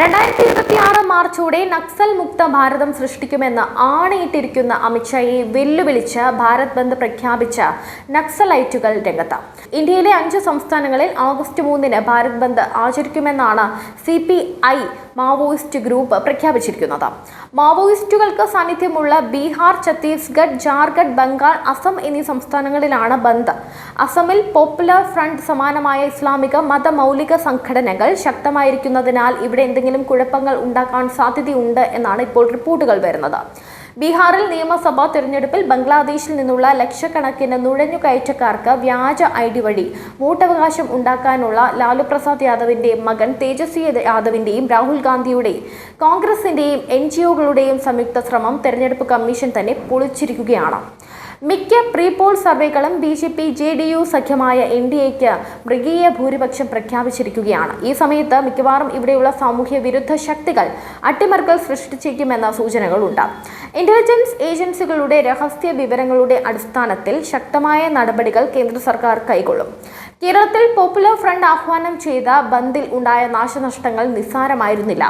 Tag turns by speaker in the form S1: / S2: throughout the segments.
S1: രണ്ടായിരത്തി ഇരുപത്തി ആറ് മാർച്ചോടെ നക്സൽ മുക്ത ഭാരതം സൃഷ്ടിക്കുമെന്ന് ആണയിട്ടിരിക്കുന്ന അമിത്ഷായെ വെല്ലുവിളിച്ച് ഭാരത് ബന്ദ് പ്രഖ്യാപിച്ച നക്സലൈറ്റുകൾ രംഗത്ത്. ഇന്ത്യയിലെ അഞ്ച് സംസ്ഥാനങ്ങളിൽ ഓഗസ്റ്റ് മൂന്നിന് Bharat bandh ആചരിക്കുമെന്നാണ് C P I Maoist group പ്രഖ്യാപിച്ചിരിക്കുന്നത്. മാവോയിസ്റ്റുകൾക്ക് സാന്നിധ്യമുള്ള ബീഹാർ ഛത്തീസ്ഗഡ് ജാർഖണ്ഡ് ബംഗാൾ അസം എന്നീ സംസ്ഥാനങ്ങളിലാണ് ബന്ദ്. അസമിൽ പോപ്പുലർ ഫ്രണ്ട് സമാനമായ ഇസ്ലാമിക മതമൗലിക സംഘടനകൾ ശക്തമായിരിക്കുന്നതിനാൽ ഇവിടെ എന്തെങ്കിലും കുഴപ്പങ്ങൾ ഉണ്ടാക്കാൻ സാധ്യതയുണ്ട് എന്നാണ് ഇപ്പോൾ റിപ്പോർട്ടുകൾ വരുന്നത്. ബീഹാറിൽ നിയമസഭാ തെരഞ്ഞെടുപ്പിൽ ബംഗ്ലാദേശിൽ നിന്നുള്ള ലക്ഷക്കണക്കിന് നുഴഞ്ഞുകയറ്റക്കാർക്ക് വ്യാജ ഐ ഡി വഴി വോട്ടവകാശം ഉണ്ടാക്കാനുള്ള ലാലു പ്രസാദ് യാദവിന്റെ മകൻ തേജസ്വി യാദവിന്റെയും രാഹുൽ ഗാന്ധിയുടെയും കോൺഗ്രസിന്റെയും എൻ ജി ഒകളുടെയും സംയുക്ത ശ്രമം തെരഞ്ഞെടുപ്പ് കമ്മീഷൻ തന്നെ പൊളിച്ചിരിക്കുകയാണ്. മിക്ക pre poll സർവേകളും B J P J D U സഖ്യമായ N D എക്ക് മൃഗീയ ഭൂരിപക്ഷം പ്രഖ്യാപിച്ചിരിക്കുകയാണ്. ഈ സമയത്ത് മിക്കവാറും ഇവിടെയുള്ള സാമൂഹ്യ വിരുദ്ധ ശക്തികൾ അട്ടിമറിക്കൽ സൃഷ്ടിച്ചേക്കുമെന്ന സൂചനകളുണ്ട്. ഇന്റലിജൻസ് ഏജൻസികളുടെ രഹസ്യ വിവരങ്ങളുടെ അടിസ്ഥാനത്തിൽ ശക്തമായ നടപടികൾ കേന്ദ്ര സർക്കാർ കൈക്കൊള്ളും. കേരളത്തിൽ പോപ്പുലർ ഫ്രണ്ട് ആഹ്വാനം ചെയ്ത ബന്ദിൽ ഉണ്ടായ നാശനഷ്ടങ്ങൾ നിസ്സാരമായിരുന്നില്ല.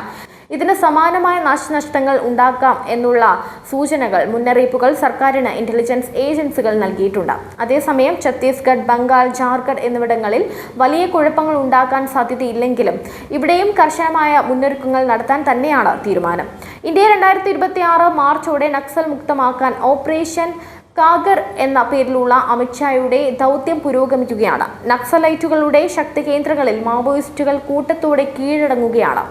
S1: ഇതിന് സമാനമായ നാശനഷ്ടങ്ങൾ ഉണ്ടാക്കാം എന്നുള്ള സൂചനകൾ മുന്നറിയിപ്പുകൾ സർക്കാരിന് ഇന്റലിജൻസ് ഏജൻസികൾ നൽകിയിട്ടുണ്ട്. അതേസമയം ഛത്തീസ്ഗഡ് ബംഗാൾ ജാർഖണ്ഡ് എന്നിവിടങ്ങളിൽ വലിയ കുഴപ്പങ്ങൾ ഉണ്ടാക്കാൻ സാധ്യതയില്ലെങ്കിലും ഇവിടെയും കർശനമായ മുന്നൊരുക്കങ്ങൾ നടത്താൻ തന്നെയാണ് തീരുമാനം. ഇന്ത്യ രണ്ടായിരത്തി ഇരുപത്തി മാർച്ചോടെ നക്സൽ മുക്തമാക്കാൻ ഓപ്പറേഷൻ കാഗർ എന്ന പേരിലുള്ള അമിത്ഷായുടെ ദൗത്യം പുരോഗമിക്കുകയാണ്. നക്സലൈറ്റുകളുടെ ശക്തി കേന്ദ്രങ്ങളിൽ മാവോയിസ്റ്റുകൾ കൂട്ടത്തോടെ കീഴടങ്ങുകയാണ്.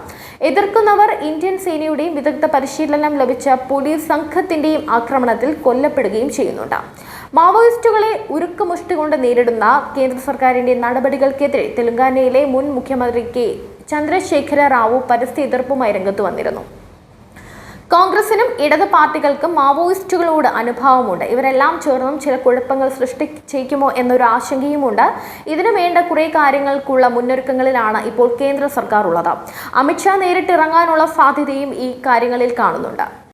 S1: എതിർക്കുന്നവർ ഇന്ത്യൻ സേനയുടെയും വിദഗ്ധ പരിശീലനം ലഭിച്ച പോലീസ് സംഘത്തിന്റെയും ആക്രമണത്തിൽ കൊല്ലപ്പെടുകയും ചെയ്യുന്നുണ്ട്. മാവോയിസ്റ്റുകളെ ഉരുക്കുമുഷ്ടി കൊണ്ട് നേരിടുന്ന കേന്ദ്ര സർക്കാരിന്റെ നടപടികൾക്കെതിരെ തെലങ്കാനയിലെ മുൻ മുഖ്യമന്ത്രി കെ. ചന്ദ്രശേഖര റാവു പരസ്യ എതിർപ്പുമായി രംഗത്ത് വന്നിരുന്നു. കോൺഗ്രസിനും ഇടത് പാർട്ടികൾക്കും മാവോയിസ്റ്റുകളോട് അനുഭാവമുണ്ട്. ഇവരെല്ലാം ചേർന്നും ചില കുഴപ്പങ്ങൾ സൃഷ്ടിച്ചേക്കുമോ എന്നൊരു ആശങ്കയുമുണ്ട്. ഇതിനു വേണ്ട കുറേ കാര്യങ്ങൾക്കുള്ള മുന്നൊരുക്കങ്ങളിലാണ് ഇപ്പോൾ കേന്ദ്ര സർക്കാർ ഉള്ളത്. അമിത്ഷാ നേരിട്ടിറങ്ങാനുള്ള സാധ്യതയും ഈ കാര്യങ്ങളിൽ കാണുന്നുണ്ട്.